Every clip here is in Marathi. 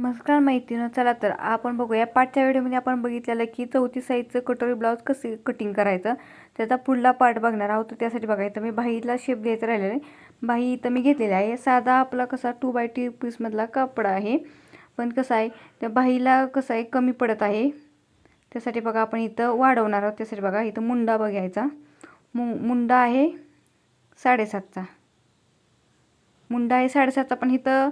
नमस्कार माहितीनं चला तर आपण बघूया. पाठच्या व्हिडिओमध्ये आपण बघितलेलं की चौथी साईजचं कटोरी ब्लाऊज कसं कटिंग करायचं त्याचा पुढला पार्ट बघणार आहोत. तर त्यासाठी बघायचं मी बाहीला शेप द्यायचं राहिलेलं आहे. बाही इथं मी घेतलेली आहे. साधा आपला कसा टू बाय टी पीसमधला कपडा आहे. पण कसं आहे त्या बाहीला कसं आहे कमी पडत आहे. त्यासाठी बघा आपण इथं वाढवणार आहोत. त्यासाठी बघा इथं मुंडा बघायचा. मु मुंडा आहे साडेसातचा. मुंडा आहे साडेसातचा पण इथं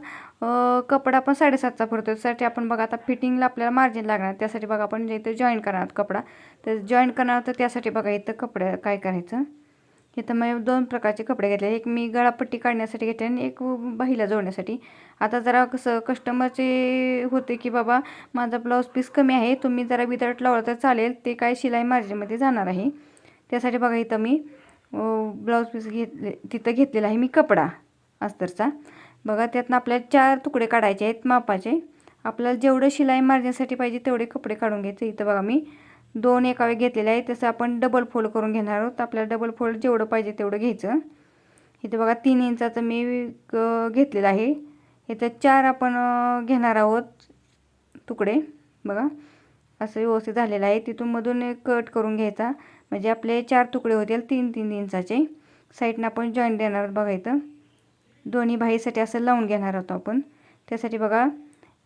कपडा पण साडेसातचा भरतो त्यासाठी आपण बघा आता फिटिंगला आपल्याला मार्जिन लागणार. त्यासाठी बघा आपण जे इथं जॉईन करणार कपडा. तर जॉईन करणार तर त्यासाठी बघा इथं कपडे काय करायचं? इथं मी दोन प्रकारचे कपडे घेतले. एक मी गळापट्टी काढण्यासाठी घेतले आणि एक बाहीला जोडण्यासाठी. आता जरा कसं कस्टमरचे होते की बाबा माझा ब्लाऊज पीस कमी आहे तुम्ही जरा विदाऊट लावलं तर चालेल. ते काय शिलाई मार्जिनमध्ये जाणार आहे. त्यासाठी बघा इथं मी ब्लाऊज पीस घेतले तिथं घेतलेला आहे मी कपडा. अस्तरचा. बघा त्यातनं आपल्याला चार तुकडे काढायचे आहेत मापाचे. आपल्याला जेवढं शिलाई मारण्यासाठी पाहिजे तेवढे कपडे काढून घ्यायचे. इथं बघा मी दोन एकावे घेतलेले आहे तसं आपण डबल फोल्ड करून घेणार आहोत. आपल्याला डबल फोल्ड जेवढं पाहिजे तेवढं घ्यायचं. इथं बघा तीन इंचाचं मी घेतलेलं आहे. इथं चार आपण घेणार आहोत तुकडे. बघा असं व्यवस्थित झालेलं आहे. तिथून मधून एक कट करून घ्यायचा. म्हणजे आपले चार तुकडे होतील तीन तीन इंचाचे. साईडनं आपण जॉईंट देणार आहोत बघा इथं. दोन्ही बाहीसाठी असं लावून घेणार आहोत आपण. त्यासाठी बघा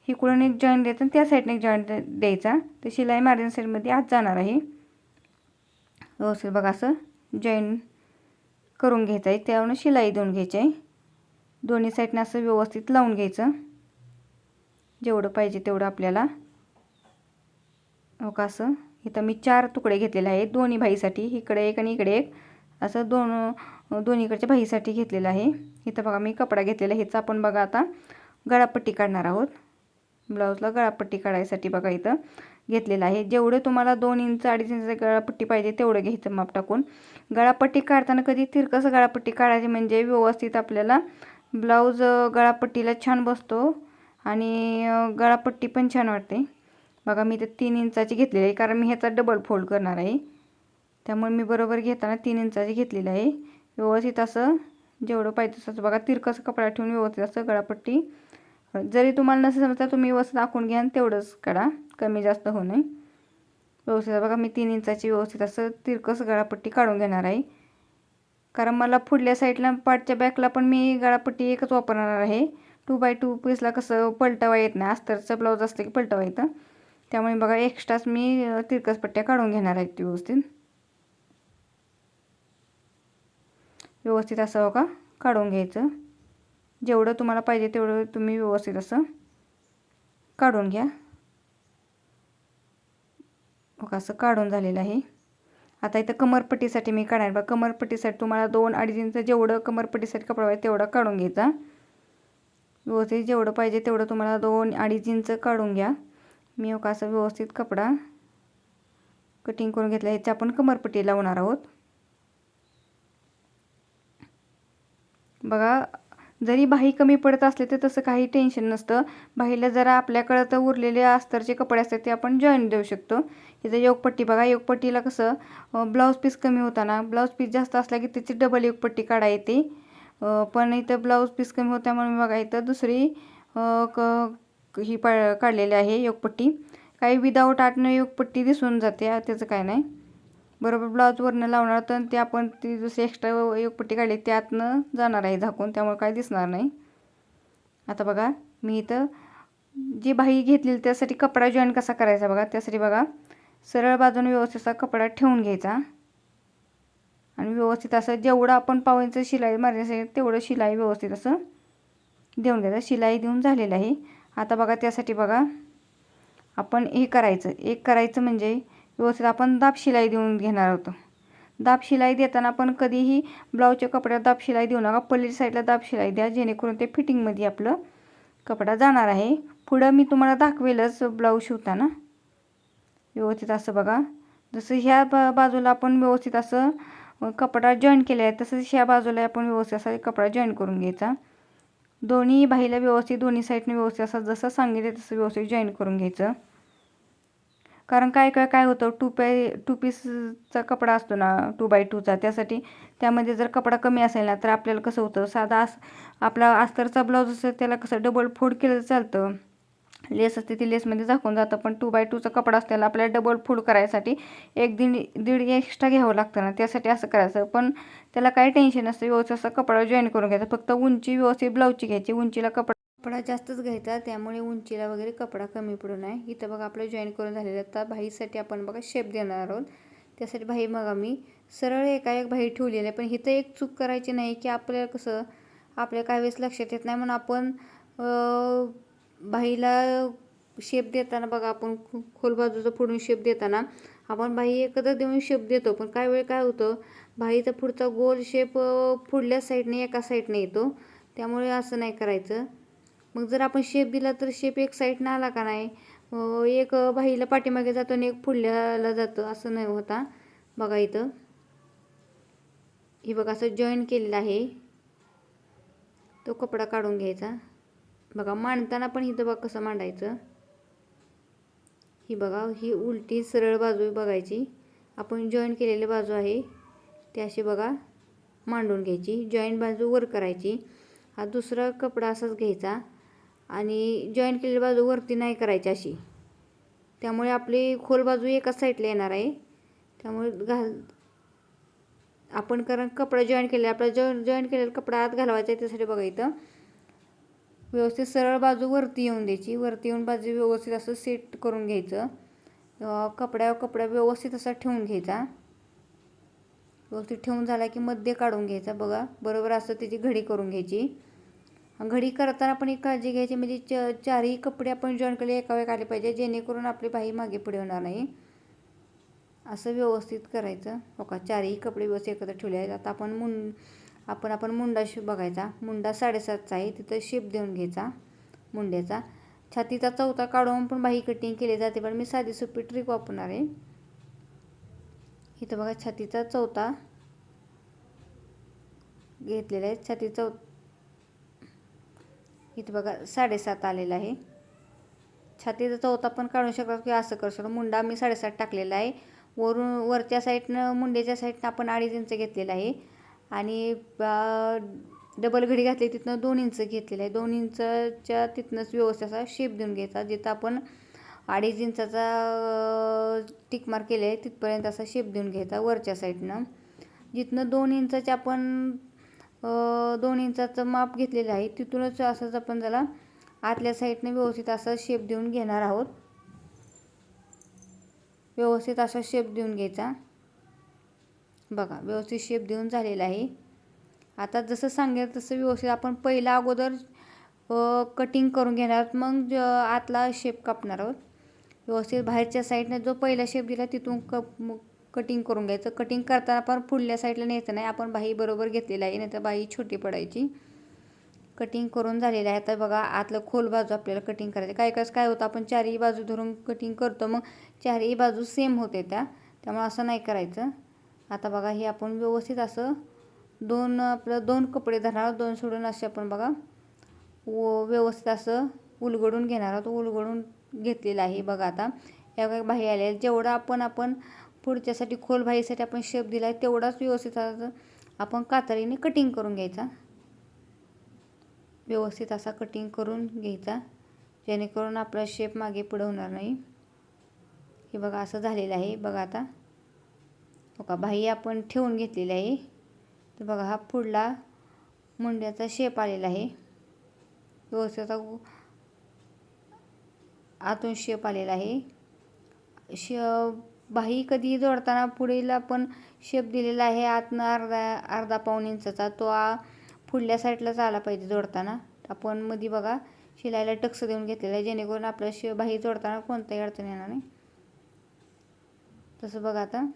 इकडून एक जॉईंट द्यायचा आणि त्या साईडने एक जॉईंट द्यायचा. तर शिलाई मार्जिन साईडमध्ये आत जाणार आहे. व्यवस्थित बघा असं जॉईंट करून घ्यायचं आहे त्यावरून शिलाई देऊन घ्यायची आहे दोन्ही साईडने असं व्यवस्थित लावून घ्यायचं. जेवढं पाहिजे तेवढं आपल्याला. हो का असं. इथं मी चार तुकडे घेतलेले आहेत. दोन्ही भाईसाठी इकडे एक आणि इकडे एक. असं दोन दोन्हीकडच्या भाईसाठी घेतलेलं आहे. इथं बघा मी कपडा घेतलेला ह्याचा आपण बघा आता गळापट्टी काढणार आहोत. ब्लाऊजला गळापट्टी काढायसाठी बघा इथं घेतलेलं आहे. जेवढं तुम्हाला दोन इंच अडीच इंच गळापट्टी पाहिजे तेवढं घ्यायचं माप टाकून. गळापट्टी काढताना कधी तिरकस गळापट्टी काढायची म्हणजे व्यवस्थित आपल्याला ब्लाऊज गळापट्टीला छान बसतो आणि गळापट्टी पण छान वाटते. बघा मी इथं तीन इंचाची घेतलेली आहे कारण मी ह्याचा डबल फोल्ड करणार आहे. त्यामुळे मी बरोबर घेताना तीन इंचाची घेतलेली आहे. व्यवस्थित असं जेवढं पाहिजे तसं बघा तिरकस कपडा ठेवून व्यवस्थित असं गळापट्टी. जरी तुम्हाला नसेल समजता तुम्ही व्यवस्थित दाखवून घ्या तेवढंच काढा. कमी जास्त होऊ नये. व्यवस्थित बघा मी तीन इंचाची व्यवस्थित असं तिरकस गळापट्टी काढून घेणार आहे. कारण मला पुढल्या साईडला पाठच्या बॅकला पण मी गळापट्टी एकच वापरणार आहे. टू बाय टू पीसला कसं पलटवा येत नाही. अस्तरचं ब्लाऊज असतं की पलटवा येतं. त्यामुळे बघा एक्स्ट्राच मी तिरकस पट्ट्या काढून घेणार आहेत ती व्यवस्थित. व्यवस्थित असं बघा काढून घ्यायचं. जेवढं तुम्हाला पाहिजे तेवढं तुम्ही व्यवस्थित असं काढून घ्या. बघा असं काढून झालेलं आहे. आता इथं कमरपट्टीसाठी मी काढणार बघा कमरपट्टीसाठी तुम्हाला दोन अडीच इंच जेवढं कमरपट्टीसाठी कपडा पाहिजे तेवढा काढून घ्यायचा. व्यवस्थित जेवढं पाहिजे तेवढं तुम्हाला दोन अडीच इंच काढून घ्या. मी बघा असं व्यवस्थित कपडा कटिंग करून घेतला ह्याची आपण कमरपट्टी लावणार आहोत. बघा जरी बाही कमी पडत असले तर तसं काही टेन्शन नसतं. बाहीला जरा आपल्याकडं तर उरलेले अस्तरचे कपडे असतात ते आपण जॉईन देऊ शकतो. इथं योगपट्टी बघा योगपट्टीला कसं ब्लाऊज पीस कमी होताना ब्लाऊज पीस जास्त असला की त्याची डबल योगपट्टी काढा येते. पण इथं ब्लाऊज पीस कमी होत्या म्हणून बघा इथं दुसरी क ही पा काढलेली आहे योगपट्टी. काही विदाऊट आटनं योगपट्टी दिसून जाते त्याचं काय नाही. बरोबर ब्लाऊजवरनं लावणार तर ते आपण ती जशी एक्स्ट्रा योगपट्टी काढली त्यातनं जाणार आहे झाकून. त्यामुळे काय दिसणार नाही. आता बघा मी इथं जी बाही घेतलेली त्यासाठी कपडा जॉईन कसा करायचा बघा? त्यासाठी बघा सरळ बाजूने व्यवस्थित असा कपडा ठेवून घ्यायचा. आणि व्यवस्थित असं जेवढं आपण पावायचं शिलाई मारण्यासाठी तेवढं शिलाई व्यवस्थित असं देऊन घ्यायचं. शिलाई देऊन झालेलं आहे. आता बघा त्यासाठी बघा आपण हे करायचं. एक करायचं म्हणजे व्यवस्थित आपण दाब शिलाई देऊन घेणार आहोत दाब शिलाई देताना आपण कधीही ब्लाऊजच्या कपड्यात दाब शिलाई देऊ नका. पल्ली साईडला दाब शिलाई द्या जेणेकरून ते फिटिंगमध्ये आपलं कपडा जाणार आहे. पुढं मी तुम्हाला दाखवेलच ब्लाऊज शिवताना. व्यवस्थित असं बघा. जसं ह्या बा बाजूला आपण व्यवस्थित असं कपडा जॉईन केला आहे तसंच ह्या बाजूला आपण व्यवस्थित असा कपडा जॉईन करून घ्यायचा. दोन्ही बाईला व्यवस्थित दोन्ही साईडने व्यवस्थित असा जसं सांगितलं तसं व्यवस्थित जॉईन करून घ्यायचं. कारण काय काय काय होतं टू पाय टू पीसचा कपडा असतो ना टू बाय टूचा त्यासाठी त्यामध्ये जर कपडा कमी असेल ना तर आपल्याला कसं होतं साधा अस आपला अस्तरचा ब्लाऊज असेल त्याला कसं डबल फोड केलं चालतं. लेस असते ती लेसमध्ये झाकून जातं पण टू बाय टूचा कपडा असल्याला आपल्याला डबल फोड करायसाठी एक दीड दीड एक्स्ट्रा घ्यावं लागतं ना त्यासाठी असं करायचं. पण त्याला काही टेन्शन नसतं व्यवस्थित असं कपडा जॉईन करून घ्यायचा. फक्त उंची व्यवस्थित ब्लाऊजची घ्यायची उंचीला कपडा कपडा जास्तच घ्यायचा त्यामुळे उंचीला वगैरे कपडा कमी पडू नये. इथं बघा आपलं जॉईन करून झालेलं आता भाईसाठी आपण बघा शेप देणार आहोत. त्यासाठी भाई मग आम्ही सरळ एका एक भाई ठेवलेलं आहे. पण इथं एक चूक करायची नाही की आपल्याला कसं आपल्या काही वेळेस लक्षात येत नाही. म्हणून आपण भाईला शेप देताना बघा आपण खोल बाजूचा फोडून शेप देताना आपण बाई एकत्र देऊन शेप देतो. पण काही वेळ काय होतं बाईचा पुढचा गोल शेप पुढल्या साईडने एका साईडने येतो. त्यामुळे असं नाही करायचं. मग जर आपण शेप दिला तर शेप एक साईडनं आला का नाही? एक बाईला पाठीमागे जातो आणि एक पुढल्याला जातं. असं नाही होता बघा इथं. ही बघा असं जॉईन केलेलं आहे. तो कपडा काढून घ्यायचा. बघा मांडताना पण इथं बघा कसं मांडायचं. ही बघा ही उलटी सरळ बाजू बघायची. आपण जॉईन केलेली बाजू आहे. ती अशी बघा मांडून घ्यायची. जॉईंट बाजू वर करायची. हा दुसरा कपडा असाच घ्यायचा. आणि जॉईन केलेली बाजू वरती नाही करायची अशी. त्यामुळे आपली खोल बाजू एकाच साईडला येणार आहे. त्यामुळे घाल आपण कारण कपडा जॉईन केलेला आपला जॉ जॉईन केलेला कपडा आत घालवायचा आहे त्यासाठी बघा इथं. व्यवस्थित सरळ बाजू वरती येऊन द्यायची. वरती येऊन बाजू व्यवस्थित असं सेट करून घ्यायचं. कपड्यावर कपडा व्यवस्थित असा ठेवून घ्यायचा. व्यवस्थित ठेवून झाला की मध्य काढून घ्यायचा बघा. बरोबर असं त्याची घडी करून घ्यायची. घडी करताना आपण एक काळजी घ्यायची म्हणजे च चारही कपडे आपण जॉईन केले एकावेळी आले पाहिजे जेणेकरून आपली बाई मागे पुढे होणार नाही. असं व्यवस्थित करायचं. हो का? चारही कपडे व्यवस्थित एकत्र ठेवले आहेत. आता आपण मुं आपण आपण मुंडा शेप बघायचा. मुंडा साडेसातचा आहे. तिथं शेप देऊन घ्यायचा मुंड्याचा. छातीचा चौथा काढून पण बाही कटिंग केली जाते पण मी साधी सोपी ट्रिक वापरणार आहे. इथं बघा छातीचा चौथा घेतलेला आहे. छाती चौ इथं बघा साडेसात आलेला आहे. छातीचा चौथा पण काढू शकतो की असं करू शकतो. मुंडा मी साडेसात टाकलेला आहे. वरून वरच्या साईडनं मुंडेच्या साईडनं आपण अडीच इंच घेतलेला आहे. आणि डबल घडी घातली तिथनं दोन इंच घेतलेलं आहे. दोन इंचच्या तिथनंच व्यवस्थित असा शेप देऊन घ्यायचा. जिथं आपण अडीच इंचाचा टिकमार केले आहे तिथपर्यंत असा शेप देऊन घ्यायचा वरच्या साईडनं. जिथनं दोन इंचाचे आपण दोन इंचाचं माप घेतलेलं आहे. तिथूनच असंच आपण त्याला आतल्या साईडने व्यवस्थित असा शेप देऊन घेणार आहोत. व्यवस्थित असा शेप देऊन घ्यायचा. बघा व्यवस्थित शेप देऊन झालेला आहे. आता जसं सांगेल तसं व्यवस्थित आपण पहिला अगोदर कटिंग करून घेणार मग आतला शेप कापणार आहोत. व्यवस्थित बाहेरच्या साईडने जो पहिला शेप दिला तिथून कप कटिंग करून घ्यायचं. कटिंग करताना पण पुढल्या साईडला न्यायचं नाही. आपण बाई बरोबर घेतलेली आहे नाही तर बाई छोटी पडायची. कटिंग करून झालेलं आहे. आता बघा आतलं खोल बाजू आपल्याला कटिंग करायचं. काय कसं काय होतं आपण चारही बाजू धरून कटिंग करतो. मग चारही बाजू सेम होते त्या. त्यामुळे असं नाही करायचं. आता बघा हे आपण व्यवस्थित असं दोन आपलं दोन कपडे धरणार दोन सोडून असे आपण बघा व व्यवस्थित असं उलगडून घेणार आहोत. उलगडून घेतलेलं आहे बघा आता. या काही बाही आले जेवढं आपण आपण पुढच्यासाठी खोल भाईसाठी आपण शेप दिला आहे तेवढाच व्यवस्थित आपण कातरीने कटिंग करून घ्यायचा. व्यवस्थित असा कटिंग करून घ्यायचा जेणेकरून आपला शेप मागे पुढं होणार नाही. हे बघा असं झालेलं आहे. बघा आता. हो का बाही आपण ठेवून घेतलेली आहे. तर बघा हा पुढला मुंड्याचा शेप आलेला आहे. व्यवस्थित आतून शेप आलेला आहे. शेप बाही कधीही जोडताना पुढेला पण शेप दिलेला आहे. आतनं अर्धा अर्धा पाऊण इंचाचा. तो आ पुढल्या साईडलाच आला पाहिजे जोडताना. आपण मध्ये बघा शिलाईला टक्स देऊन घेतलेला आहे. जेणेकरून आपल्या शे बाही जोडताना कोणताही अडचण येणार नाही. तसं बघा आता.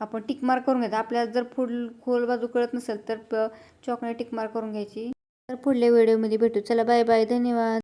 आपण टिकमार करून घ्यायचा आपल्याला जर फुल खोल बाजू कळत नसेल तर चॉकने टिकमार करून घ्यायची. तर पुढल्या व्हिडिओमध्ये भेटू. चला बाय बाय धन्यवाद.